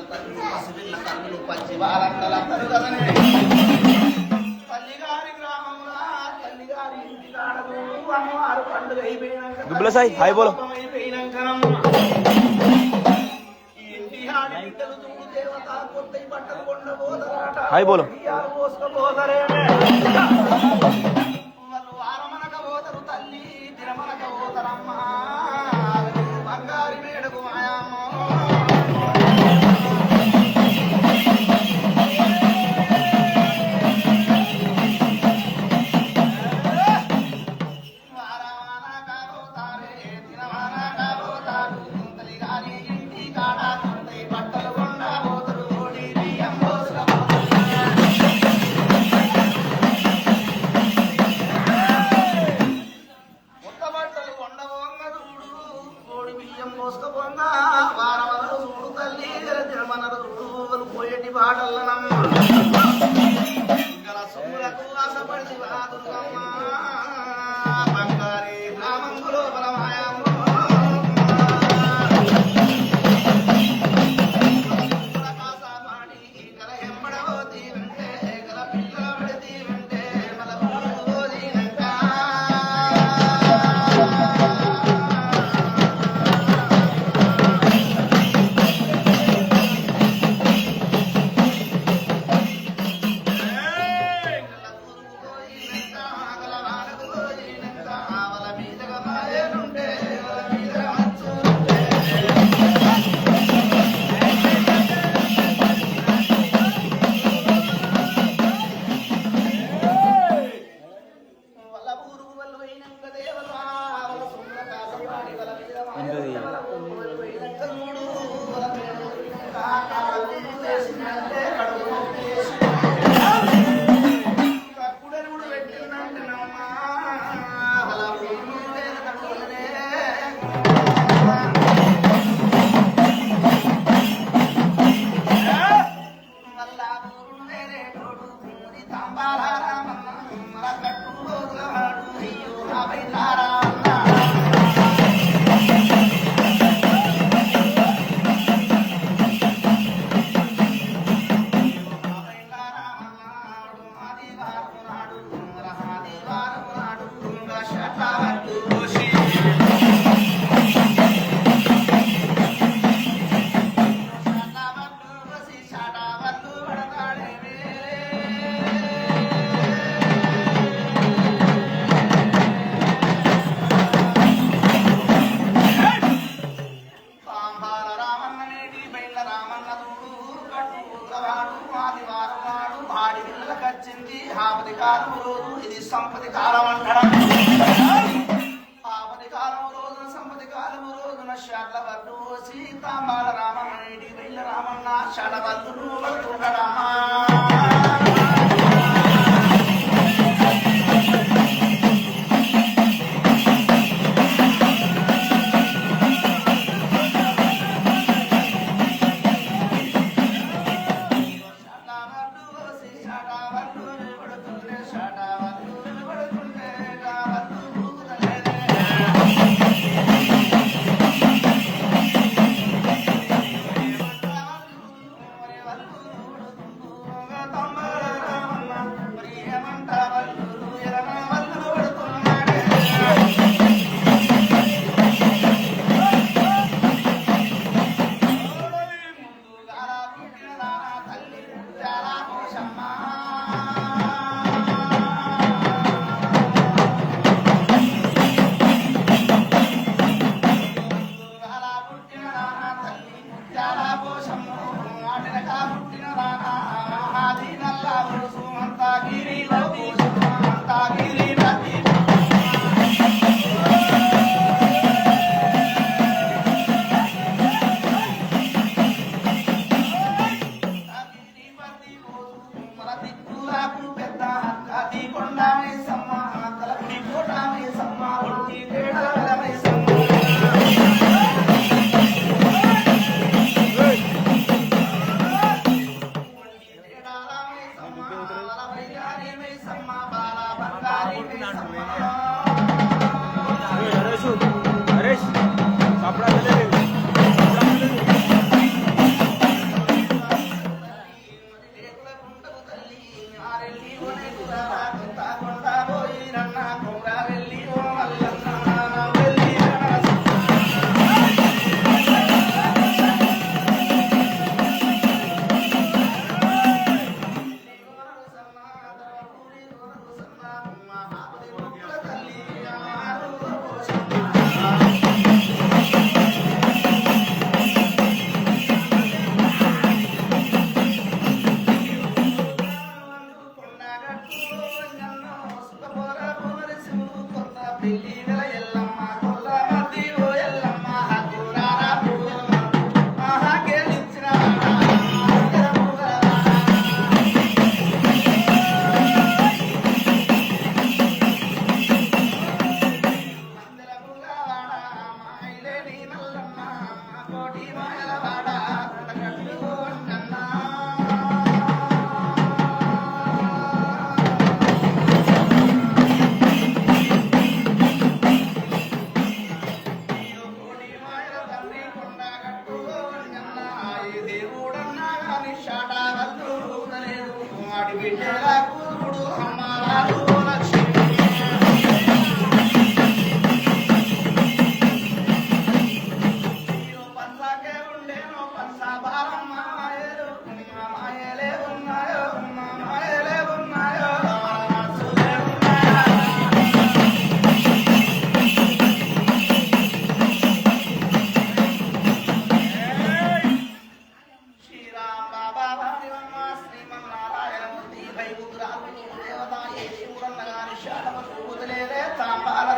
ఆడివిల్ల తల్లులు పసివిల్ల తల్లులు తల్లిగారి గ్రామంలో తల్లిగారి ఇంటి కాడదు అమ్మవారు పండుగ అయిపోయినాక సాయి, హాయ్ బోలో. ఇంటి ఆడి బిడ్డలు చూడు దేవత కొత్త బట్టలు హాయ్ బోలో. వాళ్ళు వారమనక తల్లి తిరమనక పోతరమ్మా రోజున షడ్ల వడ్డు పోసి వెళ్ళ రామన్న నేటి బయళ్ళ రామా దేవుడన్నా కానీ షాటారద్దు వాడి బిడ్డల కూతుడు అమ్మారాలు చాపాల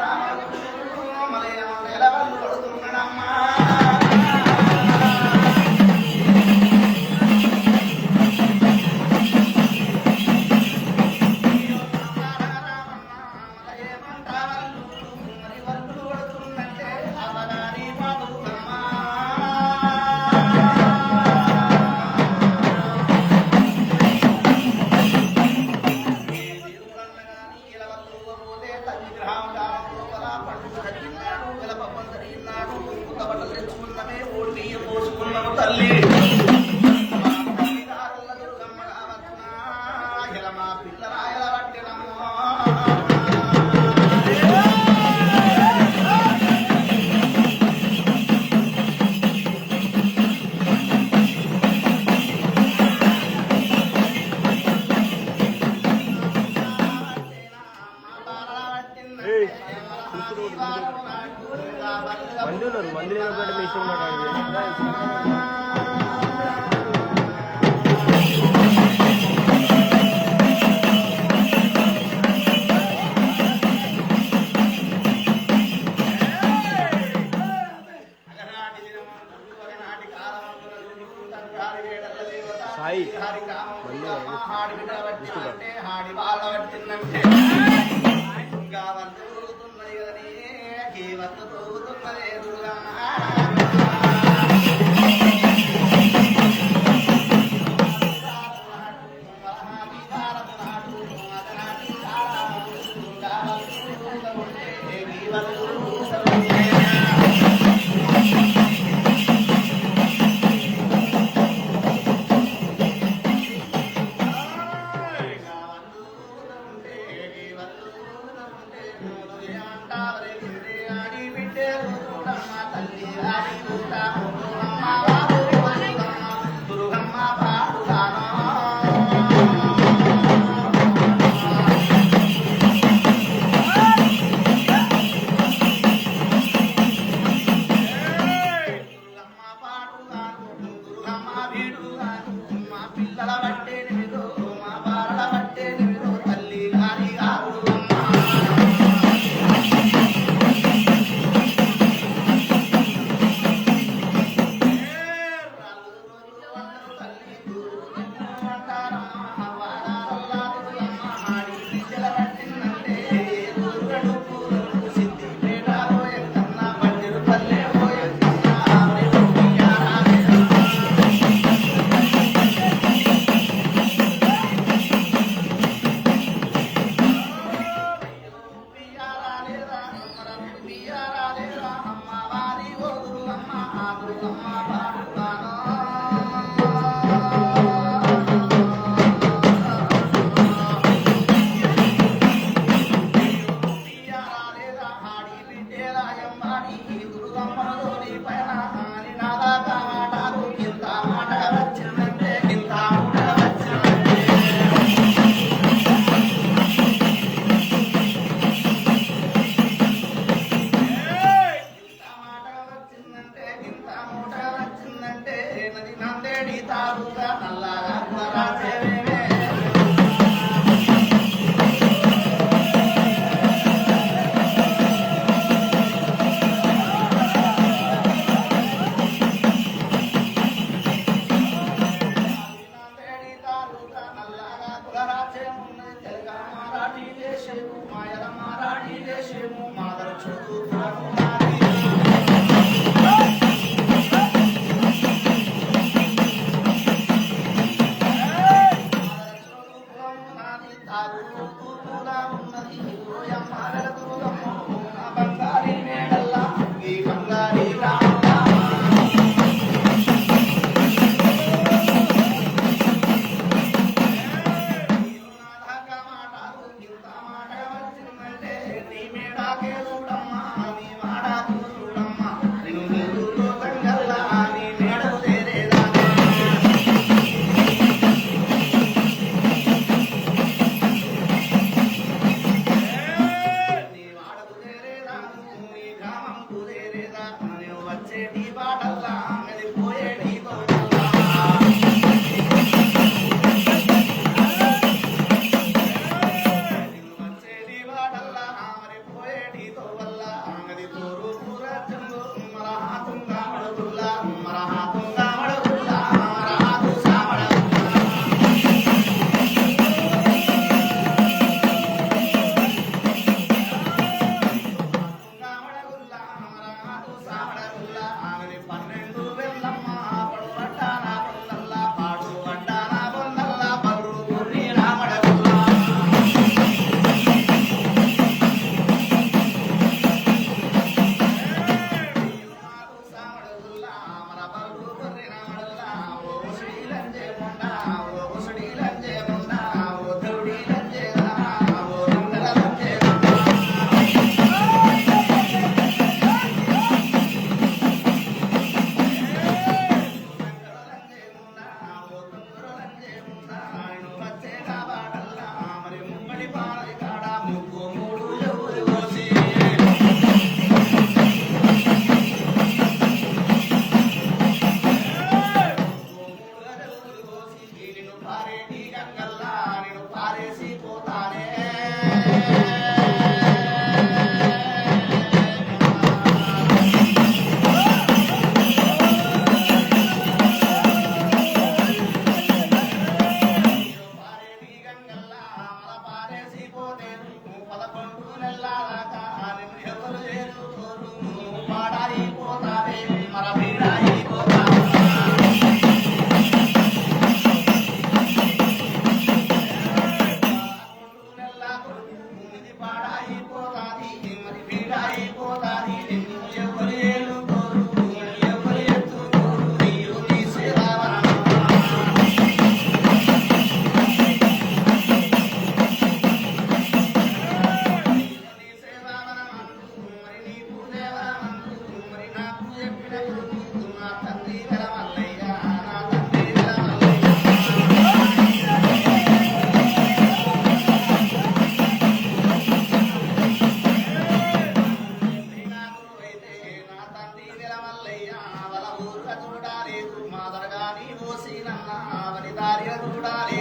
తల్లి ఇంత మాట நீரங்கள்லாம் తల్లి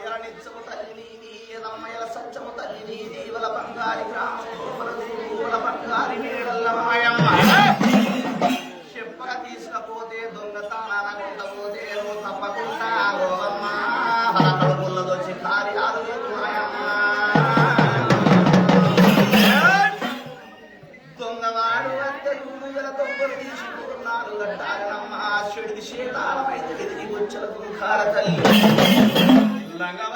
ఎర నిత్యము తల్లి నీది ఎదమ్మయల సత్యము తల్లి నీది వల బంగారి గ్రామల బంగారి నీడల్ల మాయమ్మ చెప్పక తీసుకపోతే దొంగతనాలకుండపోతే తప్పకుండా గోవమ్మ దొంగవాడు అంటే గురు తీసుకున్నారు గట్టారనమ్మ చెడిది శీతాలమైతే వెతికి వచ్చల కుంఖార తల్లి. langa